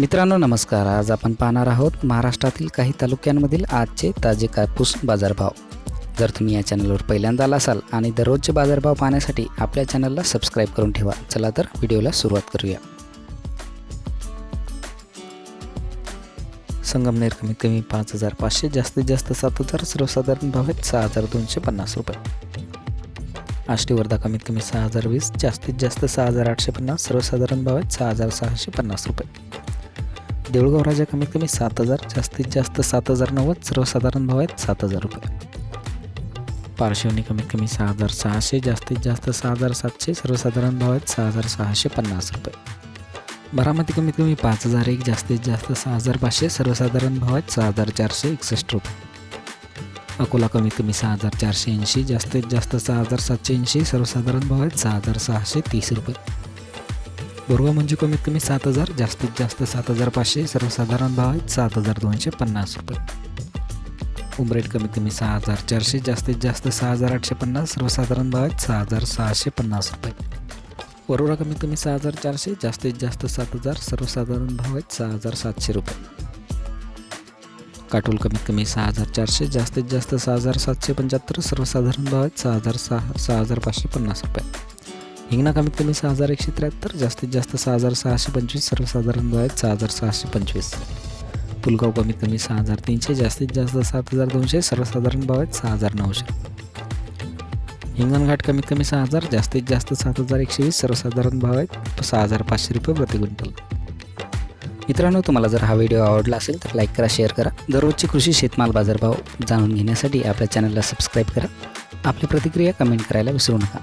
मित्रांनो नमस्कार. आज आपण पाहणार आहोत महाराष्ट्रातील काही तालुक्यांमधील आजचे ताजे कापूस बाजारभाव. जर तुम्ही या चॅनलवर पहिल्यांदा आला असाल आणि दररोजचे बाजारभाव पाहण्यासाठी आपल्या चॅनलला सबस्क्राईब करून ठेवा. चला तर व्हिडिओला सुरुवात करूया. संगमनेर कमीत कमी पाच हजार पाचशे जास्तीत जास्त सात हजार सर्वसाधारण भाव आहेत सहा हजार दोनशे पन्नास रुपये. आष्टी वर्धा कमीत कमी सहा हजार वीस जास्तीत जास्त सहा हजार आठशे पन्नास सर्वसाधारण भाव आहेत सहा हजार सहाशे पन्नास रुपये. देऊळगाव राजा कमीत कमी सात हजार जास्तीत जास्त सात हजार नव्वद सर्वसाधारण भाव आहेत सात हजार रुपये. पारशिवनी कमीत कमी सहा हजार सहाशे जास्तीत जास्त सहा हजार सातशे सर्वसाधारण भाव आहेत सहा हजार सहाशे पन्नास रुपये. बारामती कमीत कमी पाच हजार एक जास्तीत जास्त सहा हजार पाचशे सर्वसाधारण भाव आहेत सहा हजार चारशे एकसष्ट रुपये. अकोला कमीत कमी सहा हजार चारशे ऐंशी जास्तीत जास्त सहा हजार सातशे ऐंशी सर्वसाधारण भाव आहेत सहा हजार सहाशे तीस रुपये. बोरगाव म्हणजे कमीत कमी सात हजार जास्तीत जास्त सात हजार पाचशे सर्वसाधारण भाव आहेत सात हजार दोनशे पन्नास रुपये. उमरेट कमीत कमी सहा हजार चारशे जास्तीत जास्त सहा हजार आठशे पन्नास सर्वसाधारण भाव आहेत सहा हजार सहाशे पन्नास रुपये. वरोरा कमीत कमी सहा हजार चारशे जास्तीत जास्त सात हजार सर्वसाधारण भाव आहेत सहा हजार सातशे रुपये. काटोल कमीत कमी सहा हजार चारशे जास्तीत जास्त सहा हजार सातशे पंच्याहत्तर सर्वसाधारण भाव आहेत सहा हजार सहा सहा हजार पाचशे पन्नास रुपये. हिंगणा कमीत कमी सहा हजार एकशे त्र्याहत्तर जास्तीत जास्त सहा हजार सहाशे पंचवीस सर्वसाधारण भाव आहेत सहा हजार सहाशे पंचवीस. पुलगाव कमीत कमी सहा हजार तीनशे जास्तीत जास्त सात हजार दोनशे सर्वसाधारण भाव आहेत सहा हजार नऊशे. हिंगणघाट कमीत कमी सहा हजार जास्तीत जास्त सात हजार एकशे वीस सर्वसाधारण भाव आहेत सहा हजार पाचशे रुपये प्रति क्विंटल. मित्रांनो तुम्हाला जर हा व्हिडिओ आवडला असेल तर लाईक करा शेअर करा. दररोजचे कृषी शेतमाल बाजारभाव जाणून घेण्यासाठी आपल्या चॅनलला सबस्क्राईब करा. आपली प्रतिक्रिया कमेंट करायला विसरू नका.